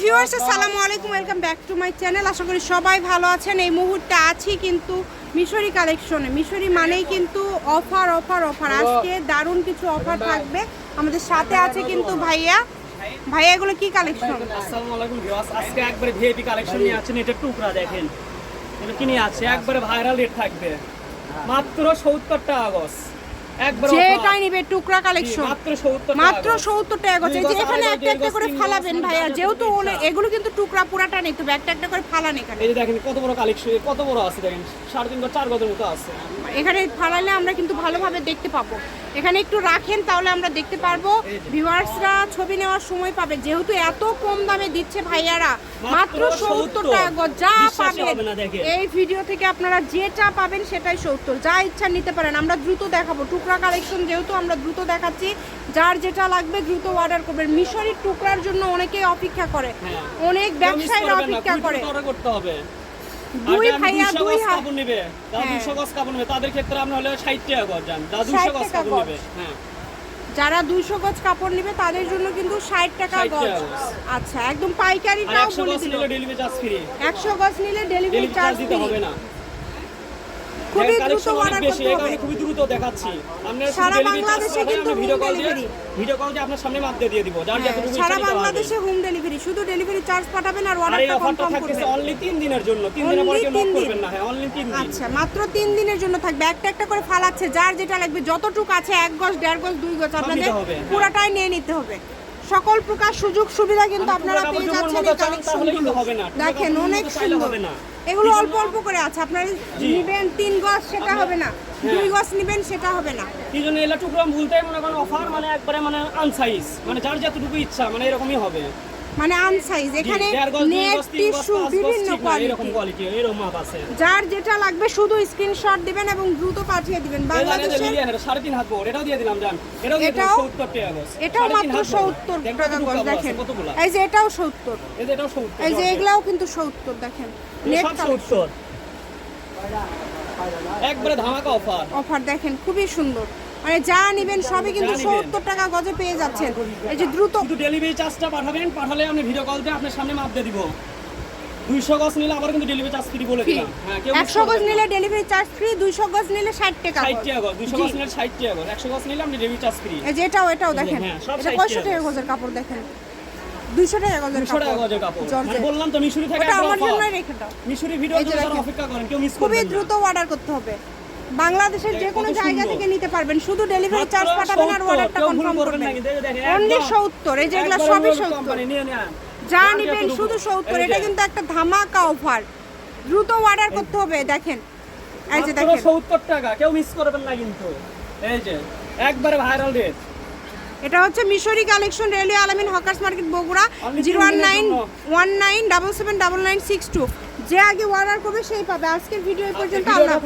Viewers আসসালামু আলাইকুম welcome back to my channel আশা করি সবাই ভালো আছেন। এই মুহূর্তে আছি কিন্তু মিশরি কালেকশনে মিশরি মানেই কিন্তু অফার অফার অফার আজকে দারুণ কিছু অফার থাকবে। আমাদের সাথে আছে কিন্তু ভাইয়া। ভাইয়া এগুলো কি কালেকশন আসসালামু আলাইকুম ভিউয়ার্স আজকে একবারে ভিআইপি কালেকশন নিয়ে আছেন এটা টুকরা দেখেন। এটা কি নিয়ে আছে? একবারে ভাইরাল রেট থাকবে। মাত্র 70 টাকা গস একবার যেটাই নিবে টুকরা কালেকশন মাত্র 70 মাত্র টাকা সত্তর টাকা গজ যে এখানে একটা একটা করে ফালাবেন ভাইয়া যেহেতু। এগুলো কিন্তু টুকরা পুরাটা নিতে হবে একটা একটা করে ফালান এখানে। এই যে দেখেন কত বড় কালেকশন কত বড় আছে দেখেন? সাড়ে তিন চার গজের মতো আছে। এখানে ফালালে আমরা কিন্তু ভালোভাবে দেখতে পাবো। এখানে একটু রাখেন তাহলে আমরা দেখতে পারব। ভিউয়ার্সরা ছবি নেওয়ার সময় পাবে। যেহেতু এত কম দামে দিচ্ছে ভাইয়ারা মাত্র সত্তর। টাকা যা পাবেন। এই ভিডিও থেকে আপনারা যেটা পাবেন সেটাই সত্তর। যা ইচ্ছা নিতে পারেন আমরা দ্রুত দেখাবো। টুকরা কালেকশন যেহেতু আমরা দ্রুত দেখাচ্ছি যার যেটা লাগবে দ্রুত অর্ডার করবেন। মিশরি টুকরার জন্য অনেকেই অপেক্ষা করে। হ্যাঁ। অনেক ব্যবসায়ীরা অপেক্ষা করে। দুই ভাইয়া দুই হাত। কাপড় নেবে যারা হ্যাঁ। 200 গজ কাপড় নেবে তাদের ক্ষেত্রে আপনি হলে 60 টাকা গজ যান যারা 200 গজ কাপড় নেবে হ্যাঁ। যারা দুইশো গজ কাপড় নেবে তাদের জন্য কিন্তু ষাট টাকা 60 গজ। আচ্ছা একদম পাইকারি পাইকারিটাও বলে দিল। ডেলিভারি চার্জ ফ্রি একশো গজ নিলে ডেলিভারি চার্জ দিতে হবে না। খুবই দ্রুত অর্ডার করতে হবে। খুবই দ্রুত দেখাচ্ছি। সারা বাংলাদেশে কিন্তু ভিডিও কল ভিডিও কল দিয়ে আপনার সামনে মাপ দিয়ে দিব যার হ্যাঁ, যতটুকু সারা বাংলাদেশে হোম ডেলিভারি শুধু ডেলিভারি চার্জ পাঠাবেন আর অর্ডারটা কনফার্ম করবেন। অনলি 3 দিনের জন্য 3 দিনের পরে কেউ নক করবেন না হ্যাঁ অনলি 3 দিন। আচ্ছা মাত্র তিন দিনের জন্য থাকবে। একটা একটা করে ফালাচ্ছে যার যেটা লাগবে যতটুকু আছে এক গজ দেড় গজ দুই গজ আপনাদের হ্যাঁ। পুরাটাই নিয়ে নিতে হবে। সকল প্রকার সুযোগ সুবিধা কিন্তু আপনারা পেয়ে যাচ্ছেন এই কালেকশনগুলো দেখেন অনেক সুন্দর। হবে না। এগুলো অল্প অল্প করে আছে। আপনারা নেবেন তিন গজ সেটা হবে না। দুই গজ নিবেন সেটা হবে না। এই জন্য এলা টুকরা বলতে মনে করেন অফার মানে একবারে মানে আনসাইজ মানে যার যতটুকু ইচ্ছা মানে এরকমই হবে। মানে আনসাইজ এখানে নেট টিস্যু বিভিন্ন কোয়ালিটি এরকম মাপ আছে। যার যেটা লাগবে শুধু স্ক্রিনশট দিবেন এবং দ্রুত পাঠিয়ে দিবেন। সাড়ে তিন হাত বড় এটাও দিয়ে দিলাম জান। এটাও এটাও- 70 টাকা গজ। এটাও মাত্র। সত্তর টাকা গজ দেখেন। এই যে এটাও সত্তর। এই যে এটাও 70 এই যে এগুলাও কিন্তু সত্তর দেখেন। নেট 70 একবারে ধামাকা অফার অফার দেখেন খুবই সুন্দর। মানে যা নিবেন সবই কিন্তু সত্তর টাকা গজে পেয়ে যাচ্ছেন। এই যে দ্রুত ডেলিভারি চার্জটা পাঠাবেন পাঠালে আমি ভিডিও কল দিয়ে আপনার সামনে মাপ দিয়ে দিব। দুইশো গজ নিলে আবার কিন্তু ডেলিভারি চার্জ ফ্রি বলে দিলাম। হ্যাঁ একশো গজ নিলে ডেলিভারি চার্জ ফ্রি দুইশো গজ নিলে ষাট টাকা ষাট। টাকা গজ দুইশো। গজ নিলে ষাট টাকা গজ একশো গজ নিলে আপনি ডেলিভারি চার্জ ফ্রি এই যে এটাও এটাও দেখেন। হ্যাঁ, এটা 60 পঁয়ষট্টি টাকা গজের কাপড় দেখেন? দুইশো টাকা গজের টাকা গজের কাপড়। মানে বললাম তো মিশুরি থেকে আমার। জন্যই রেখে দাও। মিশুরি ভিডিও জন্য। অপেক্ষা করেন কেউ মিস খুবই দ্রুত অর্ডার করতে হবে। বাংলাদেশের যে কোনো জায়গা থেকে নিতে পারবেন। শুধু ডেলিভারি চার্জ পাঠাবেন আর 70, অর্ডারটা কনফার্ম করবেন অনলি একদম। সত্তর এই যে এগুলো সবই ওই সত্তর। কোম্পানি নিয়ে নেন। যা যার নিবেন শুধু সত্তর এই এটা কিন্তু একটা ধামাকা অফার দ্রুত অর্ডার করতে হবে দেখেন। এই যে দেখেন। 70 টাকা কেউ মিস করবেন না কিন্তু। এই যে একবারে ভাইরাল রেট এটা হচ্ছে Mishri collection railway Alamin hawkers market Bogura zero one nine one nine double seven double nine six two. যে আগে অর্ডার করবে সেই পাবে। আজকের ভিডিও পর্যন্ত আল্লাহ